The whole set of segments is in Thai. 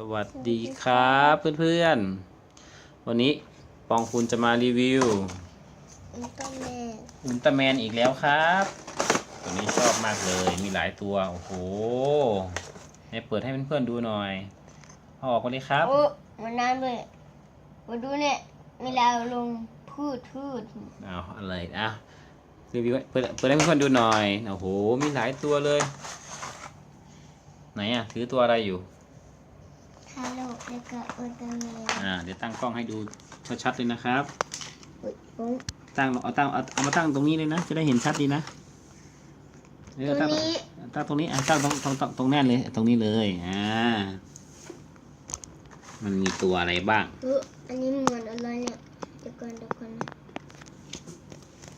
สวัสดีครับเพื่อนๆ วันนี้ปองคุณจะมารีวิว อุลตร้าแมนอุลตร้าแมนอีกแล้วครับ ตัวนี้ชอบมากเลยมีหลายตัว โอ้โหให้เปิดให้เพื่อนๆดูหน่อยเอาออกมาเลยครับ โอ้มันนานเลยมาดูเนี่ยเวลาลงพูดพูดเอาอะไรอะรีวิวเปิดเปิดให้เพื่อนๆดูหน่อย โอ้โห มีหลายตัวเลย ไหนอะ ถือตัวอะไรอยู่ ทาโร่แล้วก็อุลตร้าแมนอ่าเดี๋ยวตั้งกล้องให้ดูชัดๆเลยนะครับ อุ๊ยผมตั้งเอาตั้งเอาเอามาตั้งตรงนี้เลยนะ จะได้เห็นชัดดีนะเออตัวตั้งนี้ตั้งตรงนี้อะตั้งตรงตรงตรงตรงแน่นเลย ตรงนี้เลยอ่ามันมีตัวอะไรบ้างเอออันนี้เหมือนอะไรเนี่ยเดี๋ยวก่อนเดี๋ยวก่อน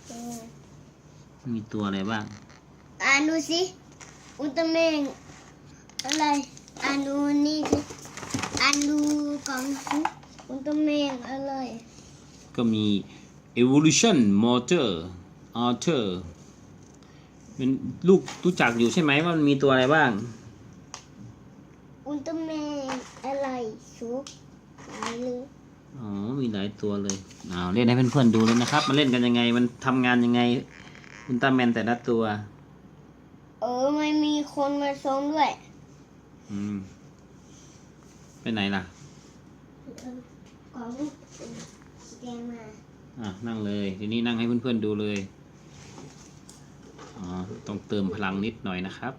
เออมีตัวอะไรบ้าง อ่านดูสิอุลตร้าแมนอะไรอ่านดูนี่สิ อ่านดูกล่องสิอุลตร้าแมนอะไรก็มี evolution motor alter เป็นลูกรู้จักอยู่ใช่ไหมว่ามันมีตัวอะไรบ้างอุลตร้าแมนอะไรซุปอะไรเลยอ๋อ มีหลายตัวเลยอ้าวเล่นให้เพื่อนๆดูเลยนะครับ มันเล่นกันยังไง มันทำงานยังไง อุลตร้าแมนแต่ละตัว เออไม่มีคนมาชมด้วย อืม ไปไหนล่ะของสีแดงมาอะนั่งเลย ทีนี้นั่งให้เพื่อนๆดูเลยอ๋อต้องเติมพลังนิดหน่อยนะครับ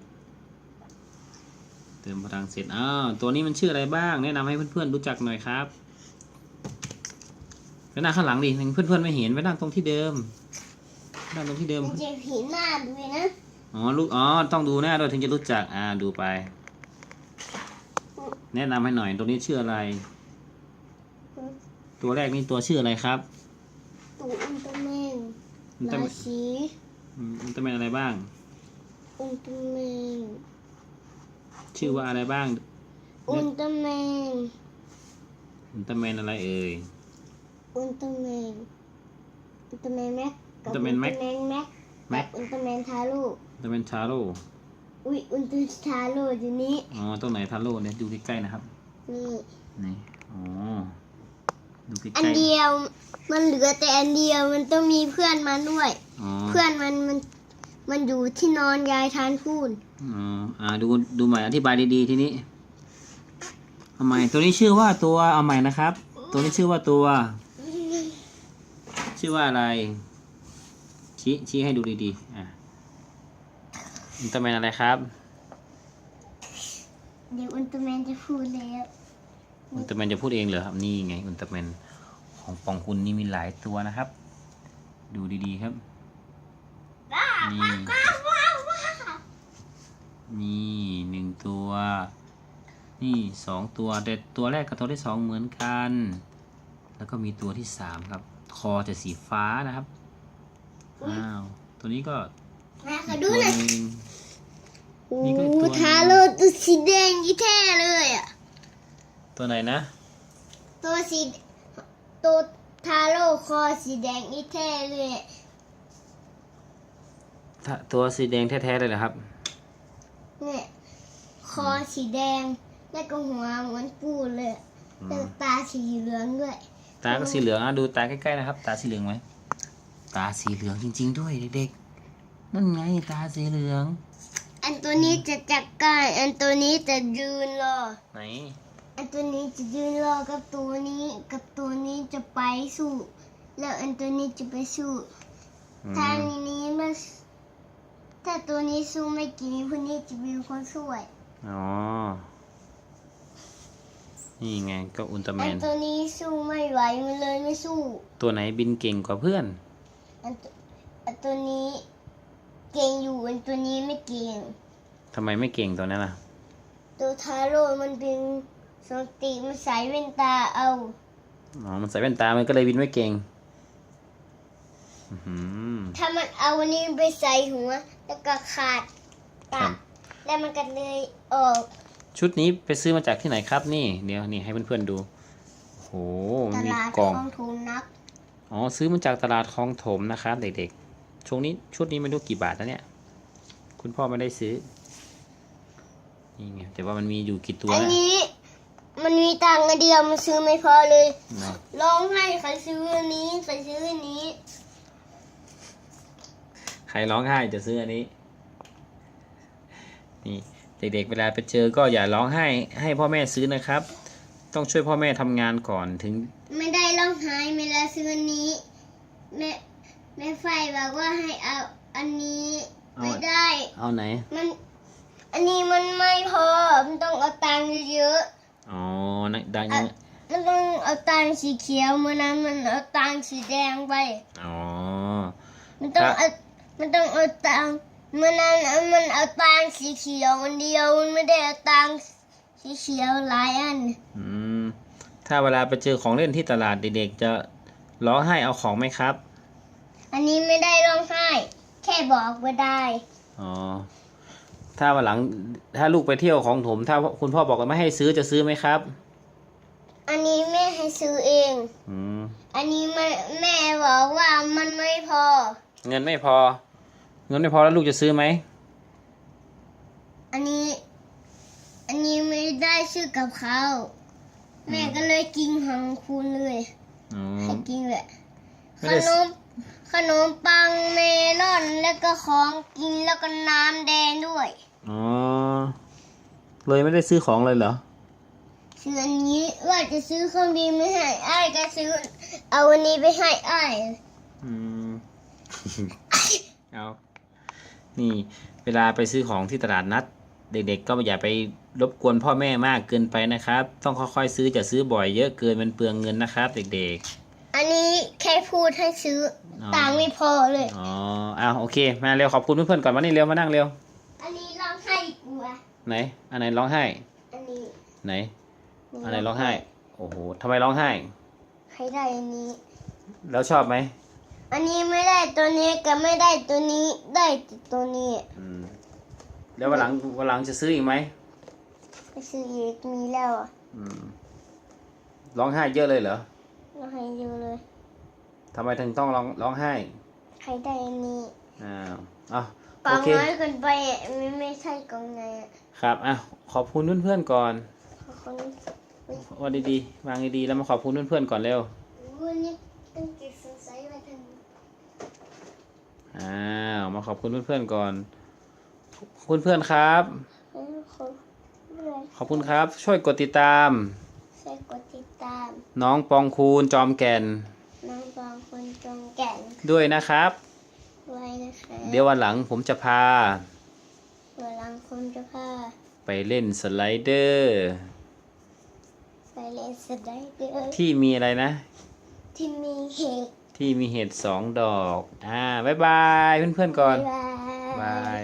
เติมพลังเสร็จอ้าวตัวนี้มันชื่ออะไรบ้าง แนะนำให้เพื่อนๆรู้จักหน่อยครับไปนั่งข้างหลังดิเพื่อนๆไม่เห็นไปนั่งตรงที่เดิมนั่งตรงที่เดิมมันจะผีหน้าด้วยนะอ๋อลูกอ๋อต้องดูหน้าด้วยถึงจะรู้จักอ่าดูไป แนะนำให้หน่อยตัวนี้ชื่ออะไร ตัวแรกนี่ตัวชื่ออะไรครับตูอุลตร้าแมนอุลตร้าราแมน ชีอืมอุลตร้าแมนอะไรบ้าง อุลตร้าแมนชื่อว่าอะไรบ้าง อุลตร้าแมนอุลตร้าแมนอะไรเอ่ย อุลตร้าแมนอุลตร้าแมนแม็กอุลตร้าแมนแม็ก อุลตร้าแมนแม็กแม็กอุลตร้าแมนทาโร่อุลตร้าแมนชาโร่ อุ้ยอุลตร้าทาโร่อยู่นี้อ๋อตรงไหนทาโร่เนี่ยดูใกล้ๆนะครับนี่ นี่อ๋อดูใกอันล้เดียวมันเหลือแต่อันเดียวมันต้องมีเพื่อนมาด้วยๆอ๋อเพื่อนมันมันมันอยู่ที่นอนยายทานพูนอ๋ออ่าดูดูใหม่อธิบายดีๆทีนี้เอาใหม่ตัวนี้ชื่อว่าตัวเอาใหม่นะครับ ตัวนี้ชื่อว่าตัว ชื่อว่าอะไรชี้ชี้ให้ดูดีๆอะ อุลตร้าแมนอะไรครับ เดี๋ยวอุลตร้าแมนจะพูดแล้ว อุลตร้าแมนจะพูดเองเหรอครับ นี่ไง อุลตร้าแมนของปองคุณนี่มีหลายตัวนะครับ ดูดีๆครับ นี่นี่หนึ่งตัว นี่สองตัวแต่ตัวแรกกับตัวที่สองเหมือนกัน แล้วก็มีตัวที่สามครับ คอจะสีฟ้านะครับ อ้าว ตัวนี้ก็ มาขออีกดูตัวหน่อยหนึงโอ้นี่ก็ตัวทาโร่ตัวสีแดงยี่แท้เลยอะ ตัวไหนนะ ตัวสีตัวทาโร่คอสีแดงยี่แท้เลยอะถ้าตัวสีแดงแท้ๆเลยเหรอครับเนี่ยคอสีแดงแล้วก็หัวเหมือนปูเลยอืมแล้วตาสีเหลืองด้วย ตาก็สีเหลืองอะดูตาใกล้ๆนะครับ ตาสีเหลืองไหมตาสีเหลืองจริง ๆ ด้วยเด็กๆ นั่นไงตาสีเหลือง อันตัวนี้จะจัดการอันตัวนี้จะยืนรอ ไหน อันตัวนี้จะยืนรอกับตัวนี้กับตัวนี้จะไปสู้ แล้วอันตัวนี้จะไปสู้อืม ทางนี้มันถ้าตัวนี้สู้ไม่กี่พวกนี้จะเป็นคนช่วย อ๋อ นี่ไงก็อุลตร้าแมอันน ตัวนี้สู้ไม่ไหวมันเลยไม่สู้ ตัวไหนบินเก่งกว่าเพื่อน อันตัวอันตัวนี้ เก่งอยู่อันตัวนี้ไม่เก่ง ทำไมไม่เก่งตัวนั้นล่ะ ตัวทาโร่มันเป็นสองติมันใส่แว่นตาเอาอ๋อ มันใส่แว่นตา มันก็เลยบินไม่เก่ง อื้อหือ ถ้ามันเอาอันนี้ไปใส่หัว แล้วก็ขาดคปารักบแล้วมันก็เลยออก ชุดนี้ไปซื้อมาจากที่ไหนครับนี่ เดี๋ยวนี่ให้เพื่อนๆดู โอ้โหตมีลาดกล่อง ของทุนนัก อ๋อ ซื้อมาจากตลาดคลองถมนะครับเด็กๆ ช่วงนี้ชุดนี้ไม่รู้กี่บาทแล้วเนี่ย คุณพ่อไม่ได้ซื้อ นี่ไง แต่ว่ามันมีอยู่กี่ตัวอันนะนี้ มันมีตังค์อันเดียวมันซื้อไม่พอเลย เนาะร้องให้ใครซื้ออันนี้ใครซื้ออันนี้ ใครร้องไห้จะซื้ออันนี้ นี่ เด็กๆ เวลาไปเจอก็อย่าร้องไห้ ให้พ่อแม่ซื้อนะครับ ต้องช่วยพ่อแม่ทำงานก่อนถึง ไม่ได้ร้องไห้เวลาซื้ออันนี้แม่ แม่ไฟบอกว่าให้เอาอันนี้เอาไม่ได้ เอาไหน มัน อันนี้มันไม่พอ มันต้องเอาตังค์เยอะอ๋อนะดังยังๆมันต้องเอาตังค์สีเขียวเมื่อนั้นมันเอาตังค์สีแดงไป อ๋อ มันต้องครับ เอา มันต้องเอาตังค์เมื่อนั้นมันเอาตังค์สีเขียวอันเดียวมันไม่ได้เอาตังค์สีเขียวหลายอัน อืม ถ้าเวลาไปเจอของเล่นที่ตลาดเด็กๆจะร้องไห้เอาของไหมครับ อันนี้ไม่ได้ร้องไห้ แค่บอกว่าได้ อ๋อ ถ้าวันหลังถ้าลูกไปเที่ยวของถม ถ้าคุณพ่อบอกว่าไม่ให้ซื้อจะซื้อไหมครับ อันนี้แม่ให้ซื้อเอง อืม อันนี้แม่แม่บอกว่ามันไม่พอ เงินไม่พอ เงินไม่พอแล้วลูกจะซื้อไหม อันนี้ อันนี้ไม่ได้ซื้อกับเขาวแม่ก็เลยกินของคุณเลยอ๋อให้กินเลยไม่ขได้ นม ขนมปังเมลอนแล้วก็ของกินแล้วก็น้ำแดงด้วย อ๋อ เลยไม่ได้ซื้อของเลยเหรอซื้ออันนี้ว่าจะซื้อเครื่องบินไม่ให้อ้ายก็ซื้อ เอาอันนี้ไปให้อ้ายอืม เอานี่เวลาไปซื้อของที่ตลาดนัด เด็กๆก็อย่าไปรบกวนพ่อแม่มากเกินไปนะครับ ต้องค่อยๆซื้อจะซื้อบ่อยเยอะเกินมันเปลืองเงินนะครับ เด็กอันนี้ แค่พูดให้ซื้ออ๋อตังค์ไม่พอเลยๆอ๋ออ้าวโอเค มาเร็วขอบคุณเพื่อนๆก่อนมานี่เร็วมานั่งเร็ว อันนี้ร้องไห้กลัวไหน อันไหนร้องไห้ อันนี้ไหน อันไหนร้องไห้ โอ้โหทำไมร้องไห้ ใครได้อันนี้ แล้วชอบไหมอันนี้ไม่ได้ตัวนี้กับไม่ได้ตัวนี้ได้แต่ตัวนี้อืม แล้ววันหลังวันหลังจะซื้ออีกไหมไปซื้ออีกมีแล้วอะอืม ร้องไห้เยอะเลยเหรอเราให้ดูเลย ทำไมถึงต้องร้องร้องไห้ใครได้อันนี้อ้าวอะกล่โอองเคน้อยเกินไปอะไม่ไม่ใช่กล่องไงอะครับอะขอบคุณเพื่อนๆก่อนขอบคุณว่าดีๆวางดีๆแล้วมาขอบคุณเพื่อนๆก่อนเร็ว วันนี้ต้องเก็บสงสัยไว้ทันอ้าวมาขอบคุณเพื่อนๆก่อนขอบคุณเพื่อนครับเออขอบคุณขอบคุณครับ ช่วยกดติดตามช่วยกดติดตาม น้องปองคูณจอมแก่น น้องบางคนจงแก่นด้วยนะครับ ไว้นะคะเดี๋ยววันหลังผมจะพาเวลาคุณจะพาไปเล่นสไลเดอร์ ไปเล่นสไลเดอร์ที่มีอะไรนะ ที่มีเห็ดที่มีเห็ดสองดอก อ่า บ๊ายบาย เพื่อนๆก่อน บ๊ายบาย